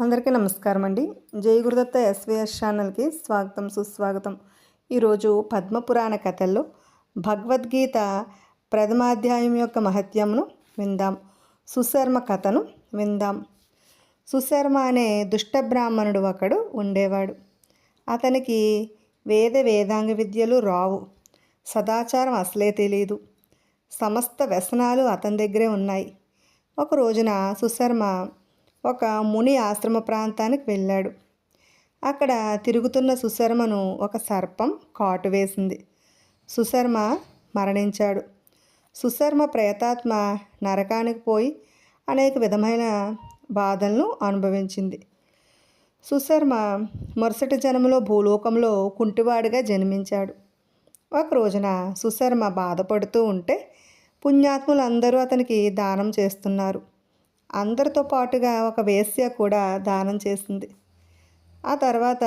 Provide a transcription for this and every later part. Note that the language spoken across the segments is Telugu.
అందరికీ నమస్కారం అండి జై గురుదత్త ఎస్విఎస్ ఛానల్కి స్వాగతం సుస్వాగతం. ఈరోజు పద్మపురాణ కథల్లో భగవద్గీత ప్రథమాధ్యాయం యొక్క మహత్యమును విందాం. సుశర్మ కథను విందాం. సుశర్మ అనే దుష్ట బ్రాహ్మణుడు ఒకడు ఉండేవాడు. అతనికి వేద వేదాంగ విద్యలు రావు. సదాచారం అసలే తెలియదు సమస్త వ్యసనాలు అతని దగ్గరే ఉన్నాయి. ఒక రోజున సుశర్మ ఒక ముని ఆశ్రమ ప్రాంతానికి వెళ్ళాడు. అక్కడ తిరుగుతున్న సుశర్మను ఒక సర్పం కాటు వేసింది. సుశర్మ మరణించాడు. సుశర్మ ప్రేతాత్మ నరకానికి పోయి అనేక విధమైన బాధలను అనుభవించింది. సుశర్మ మరుసటి జన్మలో భూలోకంలో కుంటివాడిగా జన్మించాడు. ఒక రోజున సుశర్మ బాధపడుతూ ఉంటే పుణ్యాత్ములందరూ అతనికి దానం చేస్తున్నారు. అందరితో పాటుగా ఒక వేశ్య కూడా దానం చేసింది. ఆ తర్వాత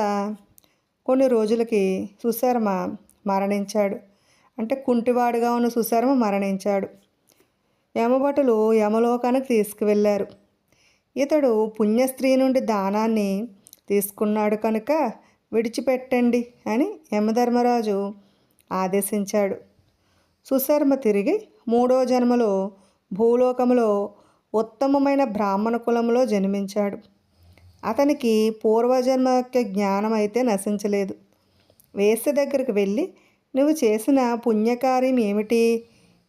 కొన్ని రోజులకి సుశర్మ మరణించాడు. అంటే కుంటివాడుగా ఉన్న సుశర్మ మరణించాడు. యమభటులు యమలోకానికి తీసుకువెళ్ళారు. ఇతడు పుణ్యస్త్రీ నుండి దానాన్ని తీసుకున్నాడు కనుక విడిచిపెట్టండి అని యమధర్మరాజు ఆదేశించాడు. సుశర్మ తిరిగి మూడో జన్మలో భూలోకంలో ఉత్తమమైన బ్రాహ్మణ కులంలో జన్మించాడు. అతనికి పూర్వజన్మ యొక్క జ్ఞానం అయితే నశించలేదు. వేశ్య దగ్గరికి వెళ్ళి నువ్వు చేసిన పుణ్యకార్యం ఏమిటి?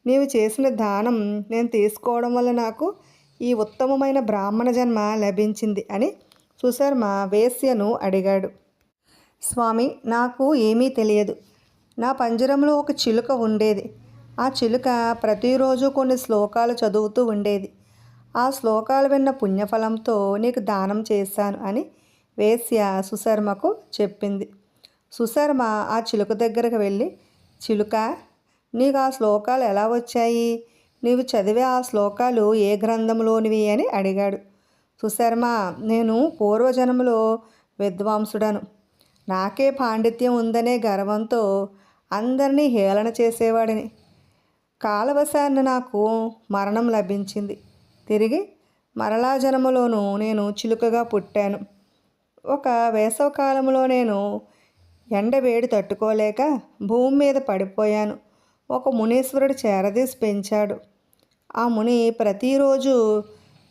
నీవు చేసిన దానం నేను తీసుకోవడం వల్ల నాకు ఈ ఉత్తమమైన బ్రాహ్మణ జన్మ లభించింది అని సుశర్మ వేశ్యను అడిగాడు. స్వామి నాకు ఏమీ తెలియదు. నా పంజరంలో ఒక చిలుక ఉండేది. ఆ చిలుక ప్రతిరోజు కొన్ని శ్లోకాలు చదువుతూ ఉండేది. ఆ శ్లోకాలు విన్న పుణ్యఫలంతో నీకు దానం చేశాను అని వేశ్య సుశర్మకు చెప్పింది. సుశర్మ ఆ చిలుక దగ్గరకు వెళ్ళి చిలుక నీకు ఆ శ్లోకాలు ఎలా వచ్చాయి? నీవు చదివే ఆ శ్లోకాలు ఏ గ్రంథంలోనివి అని అడిగాడు. సుశర్మ నేను పూర్వజన్మలో విద్వాంసుడను. నాకే పాండిత్యం ఉందనే గర్వంతో అందరినీ హేళన చేసేవాడిని. కాలవశాన్ని నాకు మరణం లభించింది. తిరిగి మరలా జన్మలోనూ నేను చిలుకగా పుట్టాను. ఒక వేసవకాలంలో నేను ఎండ వేడి తట్టుకోలేక భూమి మీద పడిపోయాను. ఒక మునీశ్వరుడు చేరదీసి పెంచాడు. ఆ ముని ప్రతిరోజు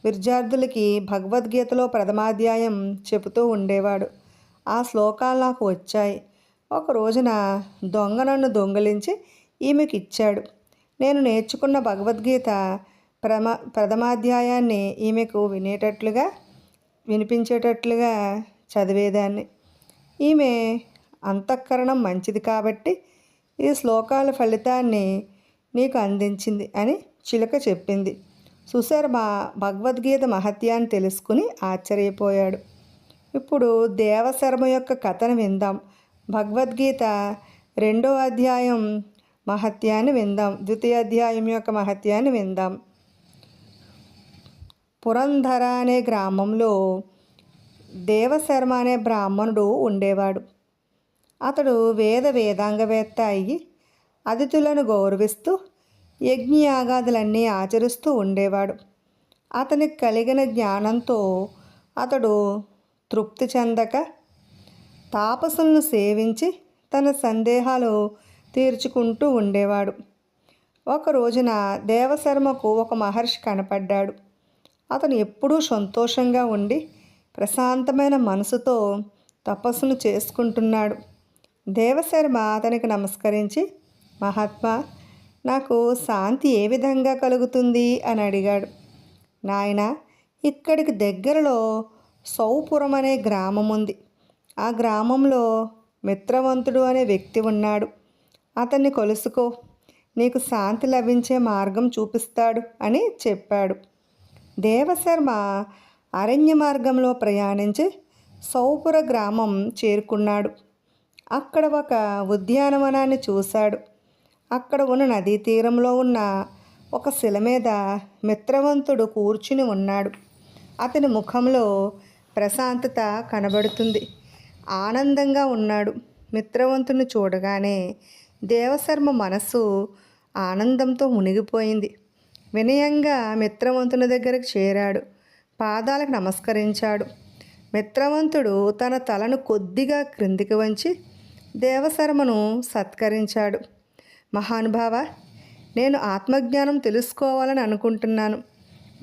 విద్యార్థులకి భగవద్గీతలో ప్రథమాధ్యాయం చెబుతూ ఉండేవాడు. ఆ శ్లోకాలు నాకు వచ్చాయి. ఒక రోజున దొంగ నన్ను దొంగలించి ఈమెకి ఇచ్చాడు నేను నేర్చుకున్న భగవద్గీత ప్రమ ప్రథమాధ్యాయాన్ని ఈమెకు వినేటట్లుగా వినిపించేటట్లుగా చదివేదాన్ని. ఈమె అంతఃకరణం మంచిది కాబట్టి ఈ శ్లోకాల ఫలితాన్ని నీకు అందించింది అని చిలక చెప్పింది. సుశర్మ భగవద్గీత మహత్యాన్ని తెలుసుకుని ఆశ్చర్యపోయాడు. ఇప్పుడు దేవశర్మ యొక్క కథను విందాం. భగవద్గీత రెండో అధ్యాయం మహత్యాన్ని విందాం. ద్వితీయ అధ్యాయం యొక్క మహత్యాన్ని విందాం. పురంధర అనే గ్రామంలో దేవశర్మ అనే బ్రాహ్మణుడు ఉండేవాడు. అతడు వేద వేదాంగవేత్త అయ్యి అతిథులను గౌరవిస్తూ యజ్ఞయాగాదులన్నీ ఆచరిస్తూ ఉండేవాడు. అతనికి కలిగిన జ్ఞానంతో అతడు తృప్తి చెందక తాపసులను సేవించి తన సందేహాలు తీర్చుకుంటూ ఉండేవాడు. ఒక రోజున దేవశర్మకు ఒక మహర్షి కనపడ్డాడు. అతను ఎప్పుడూ సంతోషంగా ఉండి ప్రశాంతమైన మనసుతో తపస్సును చేసుకుంటున్నాడు. దేవశర్మ అతనికి నమస్కరించి మహాత్మా నాకు శాంతి ఏ విధంగా కలుగుతుంది? అని అడిగాడు. నాయన ఇక్కడికి దగ్గరలో సౌపురం అనే గ్రామం ఉంది. ఆ గ్రామంలో మిత్రవంతుడు అనే వ్యక్తి ఉన్నాడు. అతన్ని కొలుసుకో. నీకు శాంతి లభించే మార్గం చూపిస్తాడు అని చెప్పాడు. దేవశర్మ అరణ్య మార్గంలో ప్రయాణించి సౌపుర గ్రామం చేరుకున్నాడు. అక్కడ ఒక ఉద్యానవనాన్ని చూశాడు. అక్కడ ఉన్న నదీ తీరంలో ఉన్న ఒక శిల మీద మిత్రవంతుడు కూర్చుని ఉన్నాడు. అతని ముఖంలో ప్రశాంతత కనబడుతుంది. ఆనందంగా ఉన్నాడు. మిత్రవంతుని చూడగానే దేవశర్మ మనస్సు ఆనందంతో మునిగిపోయింది. వినయంగా మిత్రవంతుని దగ్గరకు చేరాడు. పాదాలకు నమస్కరించాడు. మిత్రవంతుడు తన తలను కొద్దిగా క్రిందికి వంచి దేవశర్మను సత్కరించాడు. మహానుభావ నేను ఆత్మజ్ఞానం తెలుసుకోవాలని అనుకుంటున్నాను.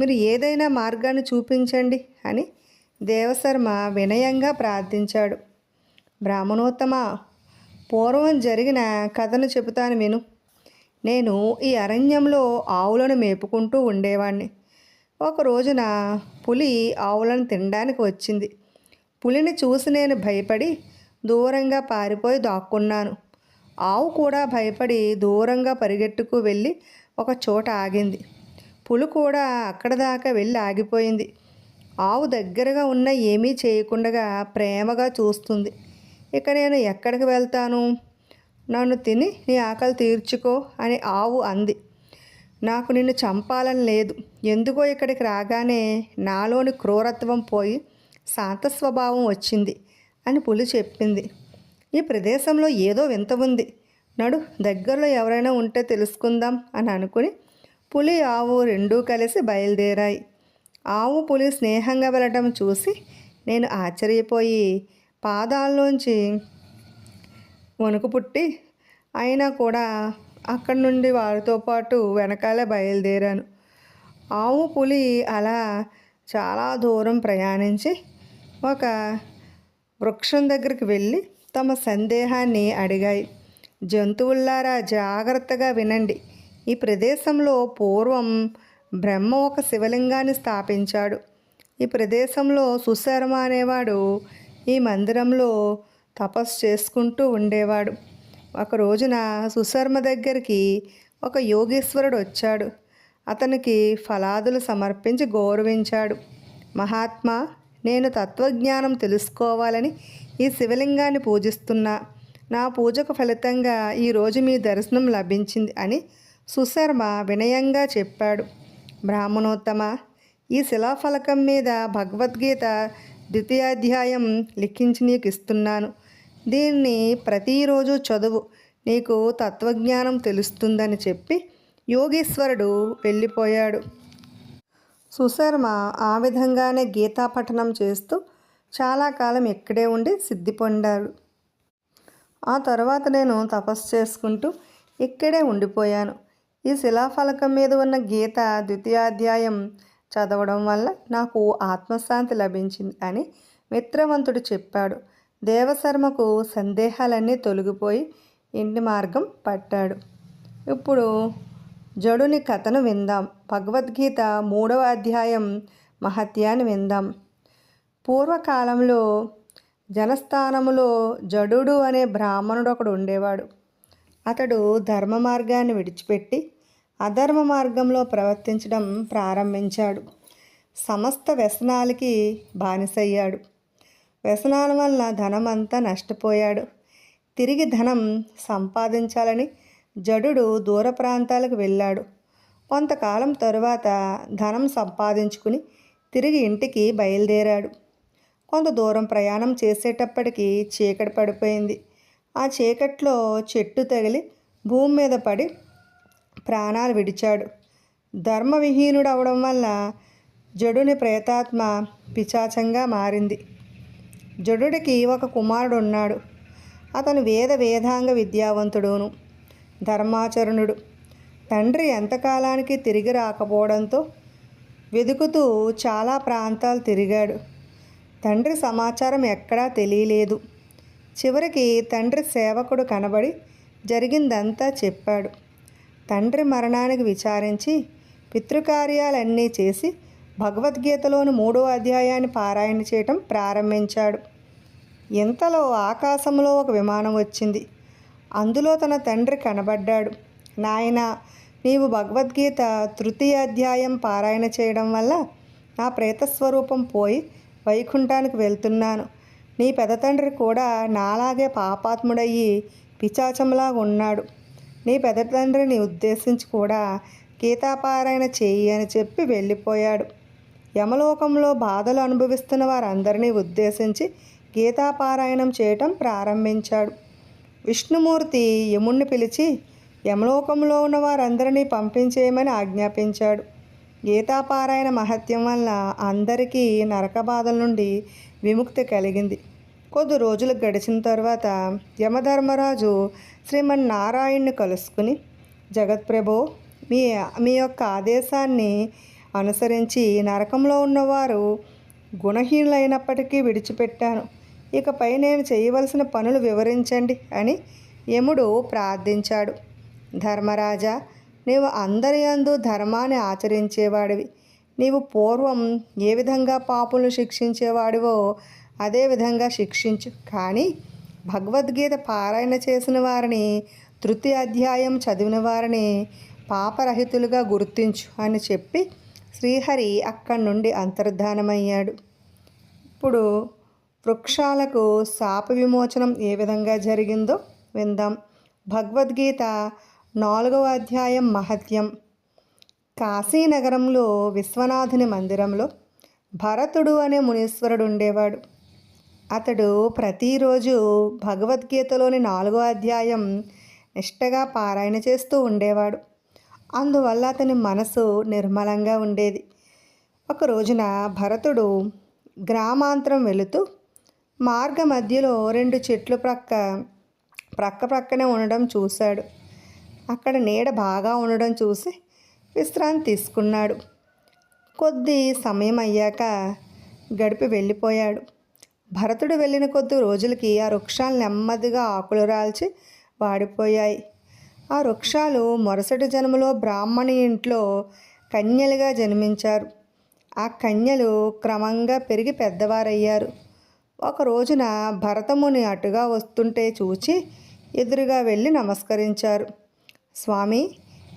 మీరు ఏదైనా మార్గాన్ని చూపించండి అని దేవశర్మ వినయంగా ప్రార్థించాడు. బ్రాహ్మణోత్తమ పూర్వం జరిగిన కథను చెబుతాను విను. నేను ఈ అరణ్యంలో ఆవులను మేపుకుంటూ ఉండేవాణ్ణి. ఒక రోజున పులి ఆవులను తినడానికి వచ్చింది. పులిని చూసి నేను భయపడి దూరంగా పారిపోయి దాక్కున్నాను. ఆవు కూడా భయపడి దూరంగా పరిగెట్టుకు వెళ్ళి ఒక చోట ఆగింది. పులి కూడా అక్కడ దాకా వెళ్ళి ఆగిపోయింది. ఆవు దగ్గరగా ఉన్న ఏమీ చేయకుండా ప్రేమగా చూస్తుంది. ఇక నేను ఎక్కడికి వెళ్తాను? నన్ను తిని నీ ఆకలి తీర్చుకో అని ఆవు అంది. నాకు నిన్ను చంపాలని లేదు. ఎందుకో ఇక్కడికి రాగానే నాలోని క్రూరత్వం పోయి శాంత స్వభావం వచ్చింది అని పులి చెప్పింది. ఈ ప్రదేశంలో ఏదో వింత ఉంది. నడు దగ్గరలో ఎవరైనా ఉంటే తెలుసుకుందాం అని అనుకుని పులి ఆవు రెండూ కలిసి బయలుదేరాయి. ఆవు పులి స్నేహంగా వెళ్ళటం చూసి నేను ఆశ్చర్యపోయి పాదాల్లోంచి వణుకు పుట్టి అయినా కూడా అక్కడి నుండి వారితో పాటు వెనకాలే బయలుదేరాను. ఆవు పులి అలా చాలా దూరం ప్రయాణించి ఒక వృక్షం దగ్గరికి వెళ్ళి తమ సందేహాన్ని అడిగాయి. జంతువుల్లారా జాగ్రత్తగా వినండి. ఈ ప్రదేశంలో పూర్వం బ్రహ్మ ఒక శివలింగాన్ని స్థాపించాడు. ఈ ప్రదేశంలో సుశర్మ అనేవాడు ఈ మందిరంలో తపస్సు చేసుకుంటూ ఉండేవాడు. ఒక రోజున సుశర్మ దగ్గరికి ఒక యోగేశ్వరుడు వచ్చాడు. అతనికి ఫలాదులు సమర్పించి గౌరవించాడు. మహాత్మా నేను తత్వజ్ఞానం తెలుసుకోవాలని ఈ శివలింగాన్ని పూజిస్తున్నా. నా పూజకు ఫలితంగా ఈరోజు మీ దర్శనం లభించింది అని సుశర్మ వినయంగా చెప్పాడు. బ్రాహ్మణోత్తమ ఈ శిలాఫలకం మీద భగవద్గీత ద్వితీయాధ్యాయం లిఖించి నీకు ఇస్తున్నాను. దీన్ని ప్రతిరోజు చదువు. నీకు తత్వజ్ఞానం తెలుస్తుందని చెప్పి యోగేశ్వరుడు వెళ్ళిపోయాడు. సుశర్మ ఆ విధంగానే గీతా పఠనం చేస్తూ చాలా కాలం ఇక్కడే ఉండి సిద్ధి పొందాడు. ఆ తర్వాత నేను తపస్సు చేసుకుంటూ ఇక్కడే ఉండిపోయాను. ఈ శిలాఫలకం మీద ఉన్న గీత ద్వితీయాధ్యాయం చదవడం వల్ల నాకు ఆత్మశాంతి లభించింది అని మిత్రవంతుడు చెప్పాడు. దేవశర్మకు సందేహాలన్నీ తొలగిపోయి ఇంటి మార్గం పట్టాడు. ఇప్పుడు జడుని కథను విందాం. భగవద్గీత మూడవ అధ్యాయం మహత్యాన్ని విందాం. పూర్వకాలంలో జనస్థానములో జడుడు అనే బ్రాహ్మణుడు ఒకడు ఉండేవాడు. అతడు ధర్మ మార్గాన్ని విడిచిపెట్టి అధర్మ మార్గంలో ప్రవర్తించడం ప్రారంభించాడు. సమస్త వ్యసనాలకి బానిసయ్యాడు. వ్యసనాల వల్ల ధనం అంతా నష్టపోయాడు. తిరిగి ధనం సంపాదించాలని జడుడు దూర ప్రాంతాలకు వెళ్ళాడు. కొంతకాలం తరువాత ధనం సంపాదించుకుని తిరిగి ఇంటికి బయలుదేరాడు. కొంత దూరం ప్రయాణం చేసేటప్పటికి చీకటి పడిపోయింది. ఆ చీకట్లో చెట్టు తగిలి భూమి మీద పడి ప్రాణాలు విడిచాడు. ధర్మవిహీనుడు అవడం వల్ల జడుని ప్రేతాత్మ పిచాచంగా మారింది. జడుడికి ఒక కుమారుడు ఉన్నాడు అతను వేద వేదాంగ విద్యావంతుడును ధర్మాచరణుడు. తండ్రి ఎంతకాలానికి తిరిగి రాకపోవడంతో వెతుకుతూ చాలా ప్రాంతాలు తిరిగాడు. తండ్రి సమాచారం ఎక్కడా తెలియలేదు. చివరికి తండ్రి సేవకుడు కనబడి జరిగిందంతా చెప్పాడు. తండ్రి మరణానికి విచారించి పితృకార్యాలన్నీ చేసి భగవద్గీతలోని మూడో అధ్యాయాన్ని పారాయణ చేయటం ప్రారంభించాడు. ఇంతలో ఆకాశంలో ఒక విమానం వచ్చింది. అందులో తన తండ్రి కనబడ్డాడు. నాయన నీవు భగవద్గీత తృతీయ అధ్యాయం పారాయణ చేయడం వల్ల నా ప్రేతస్వరూపం పోయి వైకుంఠానికి వెళ్తున్నాను. నీ పెద్ద తండ్రి కూడా నాలాగే పాపాత్ముడయ్యి పిచాచంలాగా ఉన్నాడు. నీ పెద్ద తండ్రిని ఉద్దేశించి కూడా గీతాపారాయణ చేయి అని చెప్పి వెళ్ళిపోయాడు. యమలోకంలో బాధలు అనుభవిస్తున్న వారందరినీ ఉద్దేశించి గీతాపారాయణం చేయటం ప్రారంభించాడు. విష్ణుమూర్తి యముణ్ణి పిలిచి యమలోకంలో ఉన్న వారందరినీ పంపించేయమని ఆజ్ఞాపించాడు. గీతాపారాయణ మహత్యం వల్ల అందరికీ నరక బాధల నుండి విముక్తి కలిగింది. కొద్ది రోజులు గడిచిన తర్వాత యమధర్మరాజు శ్రీమన్నారాయణ్ణి కలుసుకుని జగత్ప్రభో మీ మీ యొక్క ఆదేశాన్ని అనుసరించి నరకంలో ఉన్నవారు గుణహీనులైనప్పటికీ విడిచిపెట్టాను. ఇకపై నేను చేయవలసిన పనులు వివరించండి అని యముడు ప్రార్థించాడు. ధర్మరాజా నీవు అందరి యందు ధర్మాన్ని ఆచరించేవాడివి. నీవు పూర్వం ఏ విధంగా పాపులను శిక్షించేవాడివో అదే విధంగా శిక్షించు. కానీ భగవద్గీత పారాయణ చేసిన వారిని తృతీయ అధ్యాయం చదివిన వారిని పాపరహితులుగా గుర్తించు అని చెప్పి శ్రీహరి అక్కడి నుండి అంతర్ధానమయ్యాడు. ఇప్పుడు వృక్షాలకు శాప విమోచనం ఏ విధంగా జరిగిందో విందాం. భగవద్గీత నాలుగవ అధ్యాయం మహత్యం. కాశీనగరంలో విశ్వనాథుని మందిరంలో భరతుడు అనే మునీశ్వరుడు ఉండేవాడు. అతడు ప్రతిరోజు భగవద్గీతలోని నాలుగో అధ్యాయం నిష్టగా పారాయణ చేస్తూ ఉండేవాడు. అందువల్ల అతని మనసు నిర్మలంగా ఉండేది. ఒక రోజున భరతుడు గ్రామాంతరం వెళుతూ మార్గ మధ్యలో రెండు చెట్లు ప్రక్క ప్రక్క ప్రక్కనే ఉండడం చూశాడు. అక్కడ నీడ బాగా ఉండడం చూసి విశ్రాంతి తీసుకున్నాడు. కొద్ది సమయం అయ్యాక గడిపి వెళ్ళిపోయాడు. భరతుడు వెళ్ళిన కొద్ది రోజులకి ఆ వృక్షాలు నెమ్మదిగా ఆకులు రాల్చి వాడిపోయాయి. ఆ వృక్షాలు మరుసటి జన్మలో బ్రాహ్మణి ఇంట్లో కన్యలుగా జన్మించారు. ఆ కన్యలు క్రమంగా పెరిగి పెద్దవారయ్యారు. ఒక రోజున భరతముని అటుగా వస్తుంటే చూచి ఎదురుగా వెళ్ళి నమస్కరించారు. స్వామి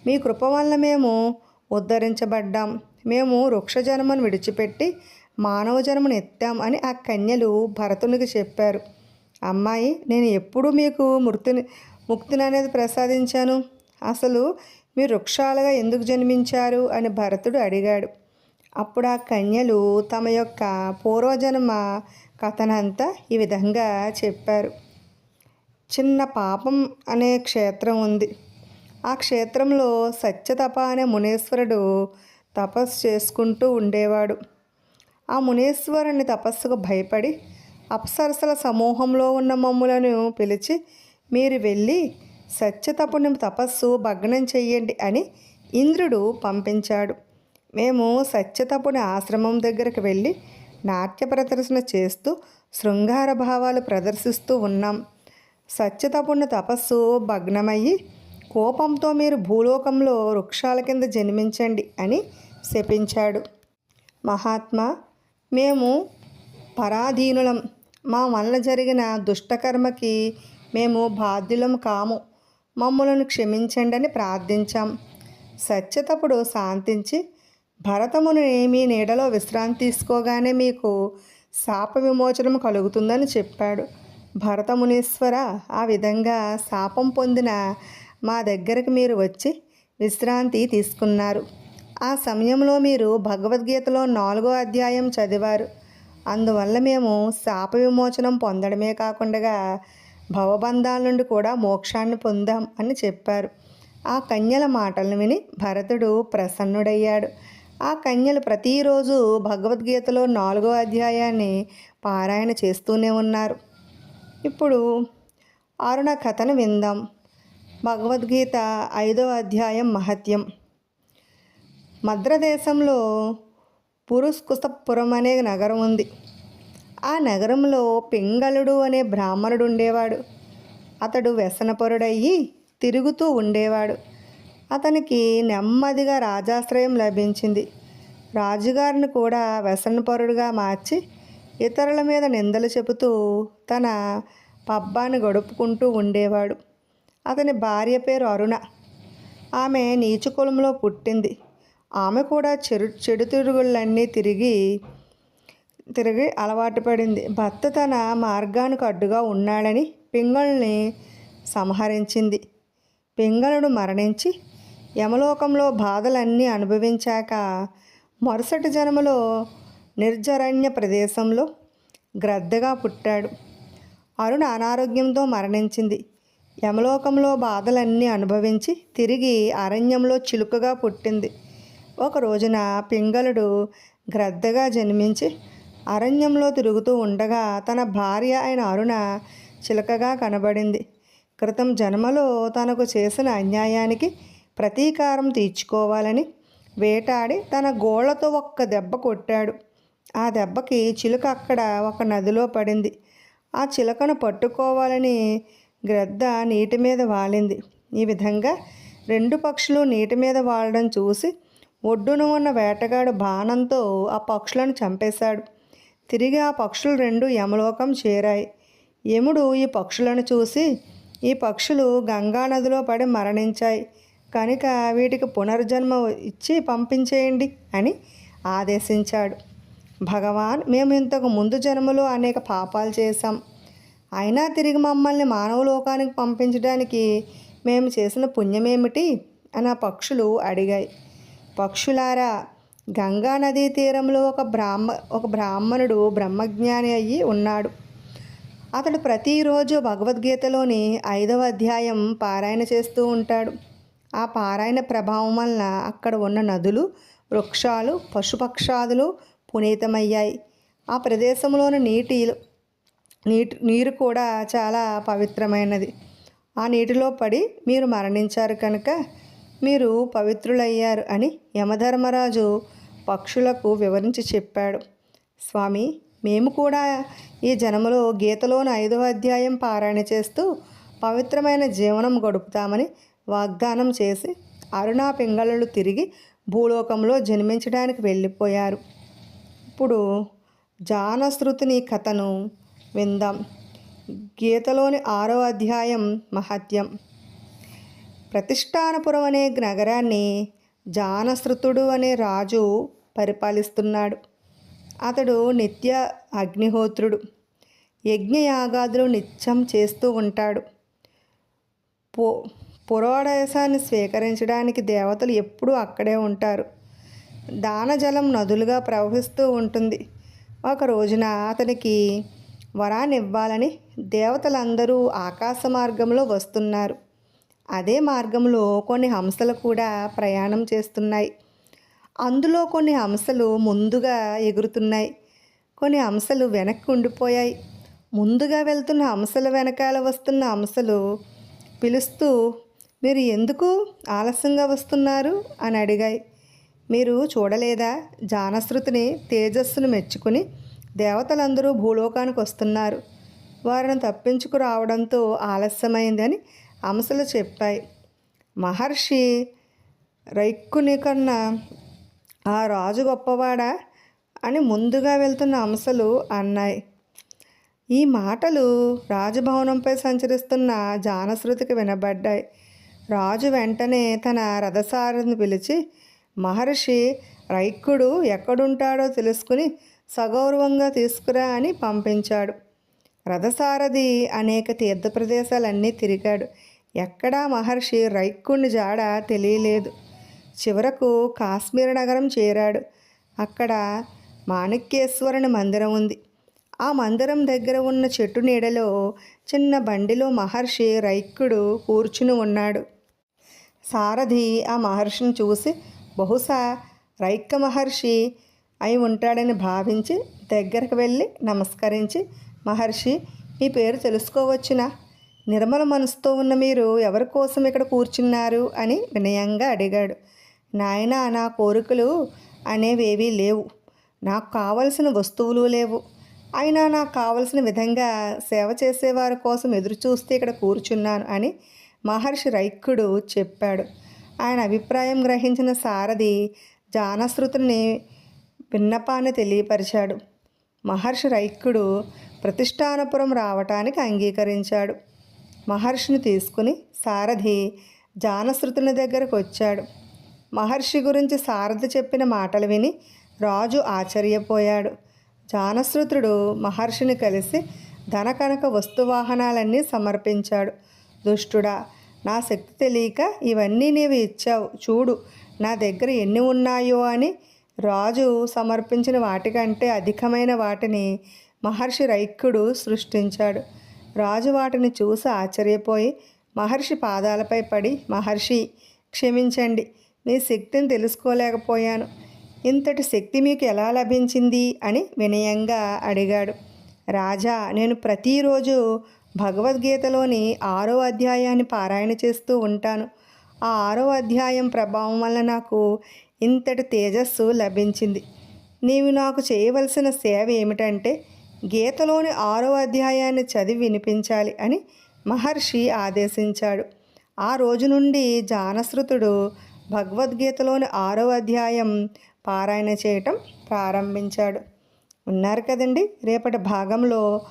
మీ కృప వల్ల మేము ఉద్ధరించబడ్డాం. మేము వృక్ష జన్మను విడిచిపెట్టి మానవ జన్మను ఎత్తాం అని ఆ కన్యలు భరతునికి చెప్పారు. అమ్మాయి నేను ఎప్పుడు మీకు మృతిని ముక్తిని అనేది ప్రసాదించాను. అసలు మీరు వృక్షాలుగా ఎందుకు జన్మించారు అని భరతుడు అడిగాడు. అప్పుడు ఆ కన్యలు తమ యొక్క పూర్వజన్మ కథనంతా ఈ విధంగా చెప్పారు. చిన్న పాపం అనే క్షేత్రం ఉంది. ఆ క్షేత్రంలో సత్యతప అనే మునీశ్వరుడు తపస్సు చేసుకుంటూ ఉండేవాడు. ఆ మునీశ్వరుని తపస్సుకు భయపడి అప్సరసల సమూహంలో ఉన్న మమ్ములను పిలిచి మీరు వెళ్ళి సత్యతపుని తపస్సు భగ్నం చెయ్యండి అని ఇంద్రుడు పంపించాడు. మేము సత్యతపుని ఆశ్రమం దగ్గరకు వెళ్ళి నాట్య ప్రదర్శన చేస్తూ శృంగార భావాలు ప్రదర్శిస్తూ ఉన్నాం. సత్యతపుణ్య తపస్సు భగ్నమయ్యి కోపంతో మీరు భూలోకంలో వృక్షాల కింద జన్మించండి అని శపించాడు. మహాత్మా మేము పరాధీనులం. మా వలన జరిగిన దుష్టకర్మకి మేము బాధ్యులం కాము. మమ్మలను క్షమించండి అని ప్రార్థించాం. సత్యతపుడు శాంతించి భరతముని మీ నీడలో విశ్రాంతి తీసుకోగానే మీకు శాప విమోచనం కలుగుతుందని చెప్పాడు. భరతమునీశ్వర ఆ విధంగా శాపం పొందిన మా దగ్గరకు మీరు వచ్చి విశ్రాంతి తీసుకున్నారు. ఆ సమయంలో మీరు భగవద్గీతలో నాలుగో అధ్యాయం చదివారు. అందువల్ల మేము శాప విమోచనం పొందడమే కాకుండా భవబంధాల నుండి కూడా మోక్షాన్ని పొందాం అని చెప్పారు. ఆ కన్యల మాటలను విని భరతుడు ప్రసన్నుడయ్యాడు. ఆ కన్యలు ప్రతిరోజు భగవద్గీతలో నాలుగో అధ్యాయాన్ని పారాయణ చేస్తూనే ఉన్నారు. ఇప్పుడు అరుణ కథను విందాం. భగవద్గీత ఐదో అధ్యాయం మహత్యం. మద్రదేశంలో పురుస్కుసపురం అనే నగరం ఉంది. ఆ నగరంలో పింగళుడు అనే బ్రాహ్మణుడు ఉండేవాడు అతడు వ్యసనపరుడయ్యి తిరుగుతూ ఉండేవాడు. అతనికి నెమ్మదిగా రాజాశ్రయం లభించింది. రాజుగారిని కూడా వ్యసనపరుడుగా మార్చి ఇతరుల మీద నిందలు చెబుతూ తన పబ్బాన్ని గడుపుకుంటూ ఉండేవాడు. అతని భార్య పేరు అరుణ. ఆమె నీచుకులంలో పుట్టింది. ఆమె కూడా చెడు చెడు తిరుగుళ్ళన్నీ తిరిగి తిరిగి అలవాటు పడింది. భర్త తన మార్గానికి అడ్డుగా ఉన్నాడని పింగళని సంహరించింది. పింగళుడు మరణించి యమలోకంలో బాధలన్నీ అనుభవించాక మరుసటి జన్మలో నిర్జరణ్య ప్రదేశంలో గ్రద్దగా పుట్టాడు. అరుణ అనారోగ్యంతో మరణించింది. యమలోకంలో బాధలన్నీ అనుభవించి తిరిగి అరణ్యంలో చిలుకగా పుట్టింది. ఒక రోజున పింగళుడు గ్రద్దగా జన్మించి అరణ్యంలో తిరుగుతూ ఉండగా తన భార్య అయిన అరుణ చిలకగా కనబడింది. క్రితం జన్మలో తనకు చేసిన అన్యాయానికి ప్రతీకారం తీర్చుకోవాలని వేటాడి తన గోళ్ళతో ఒక్క దెబ్బ కొట్టాడు. ఆ దెబ్బకి చిలుక అక్కడ ఒక నదిలో పడింది. ఆ చిలకను పట్టుకోవాలని గ్రద్ద నీటి మీద వాలింది. ఈ విధంగా రెండు పక్షులు నీటి మీద వాలడం చూసి ఒడ్డున ఉన్న వేటగాడు బాణంతో ఆ పక్షులను చంపేశాడు. తిరిగి ఆ పక్షులు రెండు యమలోకం చేరాయి. యముడు ఈ పక్షులను చూసి ఈ పక్షులు గంగా నదిలో పడి మరణించాయి. కనుక వీటికి పునర్జన్మ ఇచ్చి పంపించేయండి అని ఆదేశించాడు. భగవాన్ మేము ఇంతకు ముందు జన్మలో అనేక పాపాలు చేశాం. అయినా తిరిగి మమ్మల్ని మానవలోకానికి పంపించడానికి మేము చేసిన పుణ్యమేమిటి? అని ఆ పక్షులు అడిగాయి. పక్షులారా గంగా నదీ తీరంలో ఒక బ్రాహ్మ ఒక బ్రాహ్మణుడు బ్రహ్మజ్ఞాని అయ్యి ఉన్నాడు. అతడు ప్రతిరోజు భగవద్గీతలోని ఐదవ అధ్యాయం పారాయణ చేస్తూ ఉంటాడు. ఆ పారాయణ ప్రభావం వలన అక్కడ ఉన్న నదులు వృక్షాలు పశుపక్షాదులు పునీతమయ్యాయి. ఆ ప్రదేశంలోని నీటి నీటి నీరు కూడా చాలా పవిత్రమైనది. ఆ నీటిలో పడి మీరు మరణించారు కనుక మీరు పవిత్రులయ్యారు అని యమధర్మరాజు పక్షులకు వివరించి చెప్పాడు. స్వామి మేము కూడా ఈ జన్మలో గీతలోని ఐదవ అధ్యాయం పారాయణ చేస్తూ పవిత్రమైన జీవనం గడుపుతామని వాగ్దానం చేసి అరుణా పింగళలు తిరిగి భూలోకంలో జన్మించడానికి వెళ్ళిపోయారు. ఇప్పుడు జానశ్రుతిని కథను విందాం. గీతలోని ఆరో అధ్యాయం మహత్యం. ప్రతిష్టానపురం అనే నగరాన్ని జానశ్రుతుడు అనే రాజు పరిపాలిస్తున్నాడు. అతడు నిత్య అగ్నిహోత్రుడు. యజ్ఞయాగాదులు నిత్యం చేస్తూ ఉంటాడు. పో పురోడయసాన్ని స్వీకరించడానికి దేవతలు ఎప్పుడూ అక్కడే ఉంటారు. దానజలం నదులుగా ప్రవహిస్తూ ఉంటుంది. ఒక రోజున అతనికి వరాన్ని ఇవ్వాలని దేవతలందరూ ఆకాశ మార్గంలో వస్తున్నారు. అదే మార్గంలో కొన్ని హంసలు కూడా ప్రయాణం చేస్తున్నాయి. అందులో కొన్ని హంసలు ముందుగా ఎగురుతున్నాయి. కొన్ని హంసలు వెనక్కి ఉండిపోయాయి. ముందుగా వెళ్తున్న హంసల వెనకాల వస్తున్న హంసలు పిలుస్తూ మీరు ఎందుకు ఆలస్యంగా వస్తున్నారు? అని అడిగాయి. మీరు చూడలేదా? జానశ్రుతిని తేజస్సును మెచ్చుకుని దేవతలందరూ భూలోకానికి వస్తున్నారు. వారిని తప్పించుకు రావడంతో ఆలస్యమైందని అంశలు చెప్పాయి. మహర్షి రైక్కుని కన్నా ఆ రాజు గొప్పవాడా అని ముందుగా వెళ్తున్న అంశలు అన్నాయి. ఈ మాటలు రాజభవనంపై సంచరిస్తున్న జానశ్రుతికి వినబడ్డాయి. రాజు వెంటనే తన రథసారిని పిలిచి మహర్షి రైక్కుడు ఎక్కడుంటాడో తెలుసుకుని సగౌరవంగా తీసుకురా అని పంపించాడు. రథసారథి అనేక తీర్థ ప్రదేశాలన్నీ తిరిగాడు. ఎక్కడా మహర్షి రైక్కుని జాడ తెలియలేదు. చివరకు కాశ్మీర నగరం చేరాడు. అక్కడ మాణిక్యేశ్వరుని మందిరం ఉంది. ఆ మందిరం దగ్గర ఉన్న చెట్టు నీడలో చిన్న బండిలో మహర్షి రైక్కుడు కూర్చుని ఉన్నాడు. సారథి ఆ మహర్షిని చూసి బహుశా రైక్క మహర్షి అయి ఉంటాడని భావించి దగ్గరకు వెళ్ళి నమస్కరించి మహర్షి మీ పేరు తెలుసుకోవచ్చునా? నిర్మల మనసుతో ఉన్న మీరు ఎవరి కోసం ఇక్కడ కూర్చున్నారు అని వినయంగా అడిగాడు. నాయన నా కోరికలు అనేవేవీ లేవు. నాకు కావలసిన వస్తువులు లేవు. అయినా నాకు కావలసిన విధంగా సేవ చేసేవారి కోసం ఎదురు చూస్తే ఇక్కడ కూర్చున్నాను అని మహర్షి రైక్కుడు చెప్పాడు. ఆయన అభిప్రాయం గ్రహించిన సారథి జానశ్రుతుని విన్నపాన్ని తెలియపరిచాడు. మహర్షి రైక్కుడు ప్రతిష్టానపురం రావటానికి అంగీకరించాడు. మహర్షిని తీసుకుని సారథి జానశ్రుతుని దగ్గరకు వచ్చాడు. మహర్షి గురించి సారథి చెప్పిన మాటలు విని రాజు ఆశ్చర్యపోయాడు. జానశ్రుతుడు మహర్షిని కలిసి ధనకనక వస్తువాహనాలన్నీ సమర్పించాడు. దుష్టుడా నా శక్తి తెలియక ఇవన్నీ నీవు ఇచ్చావు. చూడు నా దగ్గర ఎన్ని ఉన్నాయో అని రాజు సమర్పించిన వాటికంటే అధికమైన వాటిని మహర్షి రైక్యుడు సృష్టించాడు. రాజు వాటిని చూసి ఆశ్చర్యపోయి మహర్షి పాదాలపై పడి మహర్షి క్షమించండి మీ శక్తిని తెలుసుకోలేకపోయాను. ఇంతటి శక్తి మీకు ఎలా లభించింది? అని వినయంగా అడిగాడు. రాజా నేను ప్రతిరోజు భగవద్గీతలోని ఆరో అధ్యాయాన్ని పారాయణ చేస్తూ ఉంటాను. ఆ ఆరో అధ్యాయం ప్రభావం వల్ల నాకు ఇంతటి తేజస్సు లభించింది. నీవు నాకు చేయవలసిన సేవ ఏమిటంటే గీతలోని ఆరో అధ్యాయాన్ని చదివి వినిపించాలి అని మహర్షి ఆదేశించాడు. ఆ రోజు నుండి జానశ్రుతుడు భగవద్గీతలోని ఆరో అధ్యాయం పారాయణ చేయటం ప్రారంభించాడు. ఉన్నారు కదండి రేపటి భాగంలో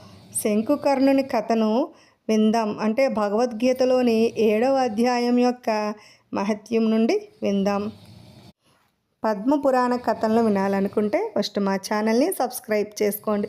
శంకుకర్ణుని కథను విందాం. అంటే భగవద్గీతలోని ఏడవ అధ్యాయం యొక్క మహత్యం నుండి విందాం. పద్మ పురాణ కథలను వినాలనుకుంటే ఫస్ట్ మా ఛానల్ని సబ్స్క్రైబ్ చేసుకోండి.